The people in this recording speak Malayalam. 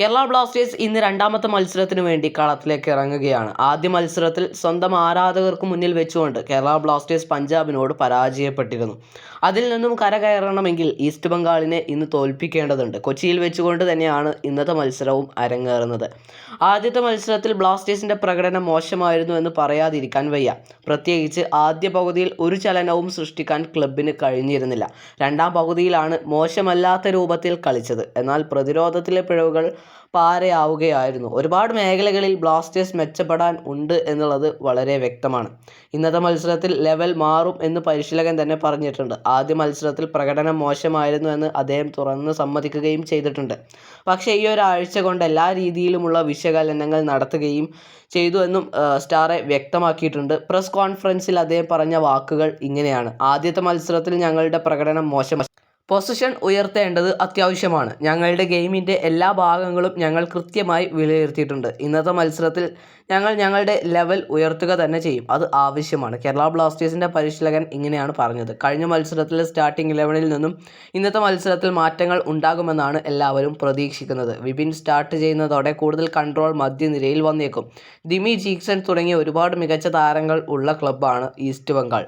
കേരള ബ്ലാസ്റ്റേഴ്സ് ഇന്ന് രണ്ടാമത്തെ മത്സരത്തിന് വേണ്ടി കളത്തിലേക്ക് ഇറങ്ങുകയാണ്. ആദ്യ മത്സരത്തിൽ സ്വന്തം ആരാധകർക്ക് മുന്നിൽ വെച്ചുകൊണ്ട് കേരള ബ്ലാസ്റ്റേഴ്സ് പഞ്ചാബിനോട് പരാജയപ്പെട്ടിരുന്നു. അതിൽ നിന്നും കരകയറണമെങ്കിൽ ഈസ്റ്റ് ബംഗാളിനെ ഇന്ന് തോൽപ്പിക്കേണ്ടതുണ്ട്. കൊച്ചിയിൽ വെച്ചുകൊണ്ട് തന്നെയാണ് ഇന്നത്തെ മത്സരവും അരങ്ങേറുന്നത്. ആദ്യത്തെ മത്സരത്തിൽ ബ്ലാസ്റ്റേഴ്സിന്റെ പ്രകടനം മോശമായിരുന്നു എന്ന് പറയാതിരിക്കാൻ വയ്യ. പ്രത്യേകിച്ച് ആദ്യ പകുതിയിൽ ഒരു ചലനവും സൃഷ്ടിക്കാൻ ക്ലബിന് കഴിഞ്ഞിരുന്നില്ല. രണ്ടാം പകുതിയിലാണ് മോശമല്ലാത്ത രൂപത്തിൽ കളിച്ചത്. എന്നാൽ പ്രതിരോധത്തിലെ പിഴവുകൾ പാരയാവുകയായിരുന്നു. ഒരുപാട് മേഖലകളിൽ ബ്ലാസ്റ്റേഴ്സ് മെച്ചപ്പെടാൻ ഉണ്ട് എന്നുള്ളത് വളരെ വ്യക്തമാണ്. ഇന്നത്തെ മത്സരത്തിൽ ലെവൽ മാറും എന്ന് പരിശീലകൻ തന്നെ പറഞ്ഞിട്ടുണ്ട്. ആദ്യ മത്സരത്തിൽ പ്രകടനം മോശമായിരുന്നു എന്ന് അദ്ദേഹം തുറന്ന് സമ്മതിക്കുകയും ചെയ്തിട്ടുണ്ട്. പക്ഷേ ഈ ഒരാഴ്ച കൊണ്ട് എല്ലാ രീതിയിലുമുള്ള വിശകലനങ്ങൾ നടത്തുകയും ചെയ്തു എന്നും സ്റ്റാറെ വ്യക്തമാക്കിയിട്ടുണ്ട്. പ്രസ് കോൺഫറൻസിൽ അദ്ദേഹം പറഞ്ഞ വാക്കുകൾ ഇങ്ങനെയാണ്. ആദ്യത്തെ മത്സരത്തിൽ ഞങ്ങളുടെ പ്രകടനം മോശം പൊസിഷൻ ഉയർത്തേണ്ടത് അത്യാവശ്യമാണ്. ഞങ്ങളുടെ ഗെയിമിന്റെ എല്ലാ ഭാഗങ്ങളും ഞങ്ങൾ കൃത്യമായി വിലയിരുത്തിയിട്ടുണ്ട്. ഇന്നത്തെ മത്സരത്തിൽ ഞങ്ങൾ ഞങ്ങളുടെ ലെവൽ ഉയർത്തുക തന്നെ ചെയ്യും. അത് ആവശ്യമാണ്. കേരള ബ്ലാസ്റ്റേഴ്സിന്റെ പരിശീലകൻ ഇങ്ങനെയാണ് പറഞ്ഞത്. കഴിഞ്ഞ മത്സരത്തിലെ സ്റ്റാർട്ടിംഗ് ഇലവനിൽ നിന്നും ഇന്നത്തെ മത്സരത്തിൽ മാറ്റങ്ങൾ ഉണ്ടാകുമെന്നാണ് എല്ലാവരും പ്രതീക്ഷിക്കുന്നത്. വിപിൻ സ്റ്റാർട്ട് ചെയ്യുന്നതോടെ കൂടുതൽ കൺട്രോൾ മധ്യനിരയിൽ വന്നേക്കും. ദിമി ജീക്സൺ തുടങ്ങിയ ഒരുപാട് മികച്ച താരങ്ങൾ ഉള്ള ക്ലബ്ബാണ് ഈസ്റ്റ് ബംഗാൾ.